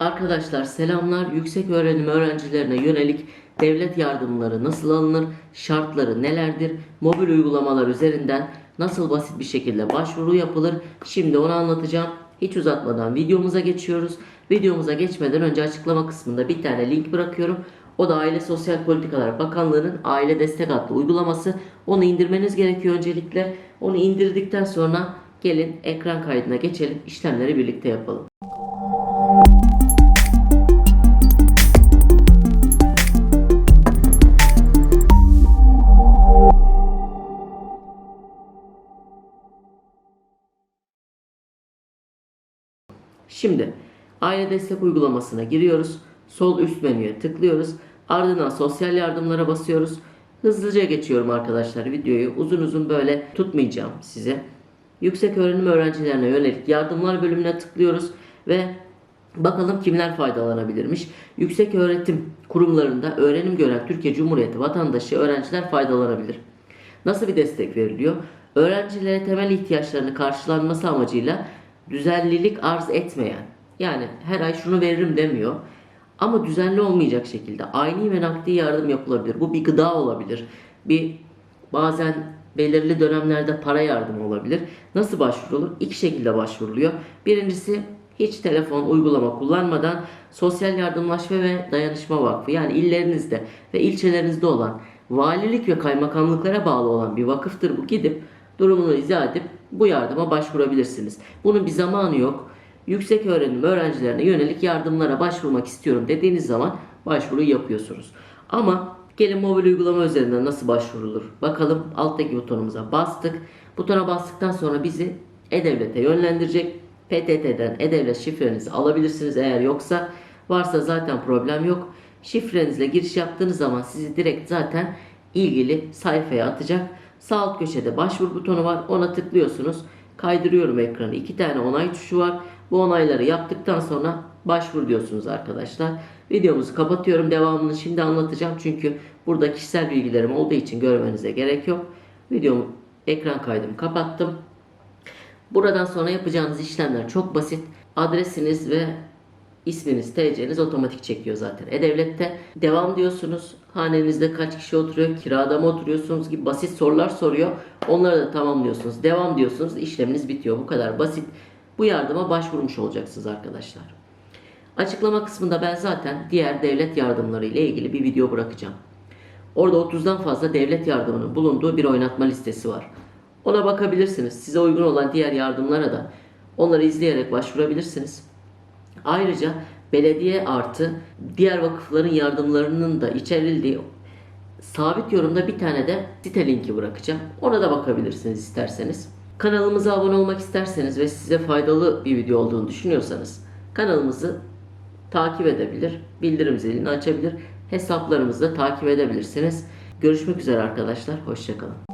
Arkadaşlar selamlar. Yüksek öğrenim öğrencilerine yönelik devlet yardımları nasıl alınır? Şartları nelerdir? Mobil uygulamalar üzerinden nasıl basit bir şekilde başvuru yapılır? Şimdi onu anlatacağım. Hiç uzatmadan videomuza geçiyoruz. Videomuza geçmeden önce açıklama kısmında bir tane link bırakıyorum. O da Aile Sosyal Politikalar Bakanlığı'nın Aile Destek adlı uygulaması. Onu indirmeniz gerekiyor öncelikle. Onu indirdikten sonra gelin ekran kaydına geçelim. İşlemleri birlikte yapalım. Şimdi aile destek uygulamasına giriyoruz. Sol üst menüye tıklıyoruz. Ardından sosyal yardımlara basıyoruz. Hızlıca geçiyorum arkadaşlar videoyu. Uzun uzun böyle tutmayacağım size. Yüksek öğrenim öğrencilerine yönelik yardımlar bölümüne tıklıyoruz ve bakalım kimler faydalanabilirmiş. Yüksek öğretim kurumlarında öğrenim gören Türkiye Cumhuriyeti vatandaşı öğrenciler faydalanabilir. Nasıl bir destek veriliyor? Öğrencilere temel ihtiyaçlarını karşılanması amacıyla düzenlilik arz etmeyen, yani her ay şunu veririm demiyor. Ama düzenli olmayacak şekilde ani ve nakdi yardım yapılabilir. Bu bir gıda olabilir. Bir bazen belirli dönemlerde para yardımı olabilir. Nasıl başvurulur? İki şekilde başvuruluyor. Birincisi hiç telefon, uygulama kullanmadan Sosyal Yardımlaşma ve Dayanışma Vakfı yani illerinizde ve ilçelerinizde olan valilik ve kaymakamlıklara bağlı olan bir vakıftır bu. Gidip durumunu izah edip bu yardıma başvurabilirsiniz. Bunun bir zamanı yok. Yüksek öğrenim öğrencilerine yönelik yardımlara başvurmak istiyorum dediğiniz zaman başvuruyu yapıyorsunuz. Ama gelin mobil uygulama üzerinden nasıl başvurulur? Bakalım alttaki butonumuza bastık. Butona bastıktan sonra bizi E-Devlet'e yönlendirecek. PTT'den E-Devlet şifrenizi alabilirsiniz eğer yoksa. Varsa zaten problem yok. Şifrenizle giriş yaptığınız zaman sizi direkt zaten ilgili sayfaya atacak. Sağ alt köşede başvur butonu var. Ona tıklıyorsunuz. Kaydırıyorum ekranı. İki tane onay tuşu var. Bu onayları yaptıktan sonra başvur diyorsunuz arkadaşlar. Videomuzu kapatıyorum. Devamını şimdi anlatacağım. Çünkü burada kişisel bilgilerim olduğu için görmenize gerek yok. Videomu ekran kaydımı kapattım. Buradan sonra yapacağınız işlemler çok basit. Adresiniz ve isminiz, TC'niz otomatik çekiyor zaten. E-Devlet'te devam diyorsunuz. Hanenizde kaç kişi oturuyor, kirada mı oturuyorsunuz gibi basit sorular soruyor. Onları da tamamlıyorsunuz. Devam diyorsunuz. işleminiz bitiyor. Bu kadar basit. Bu yardıma başvurmuş olacaksınız arkadaşlar. Açıklama kısmında ben zaten diğer devlet yardımları ile ilgili bir video bırakacağım. Orada 30'dan fazla devlet yardımının bulunduğu bir oynatma listesi var. Ona bakabilirsiniz. Size uygun olan diğer yardımlara da onları izleyerek başvurabilirsiniz. Ayrıca belediye artı diğer vakıfların yardımlarının da içerildiği sabit yorumda bir tane de site linki bırakacağım. Ona da bakabilirsiniz isterseniz. Kanalımıza abone olmak isterseniz ve size faydalı bir video olduğunu düşünüyorsanız kanalımızı takip edebilir, bildirim zilini açabilir, hesaplarımızı da takip edebilirsiniz. Görüşmek üzere arkadaşlar, hoşçakalın.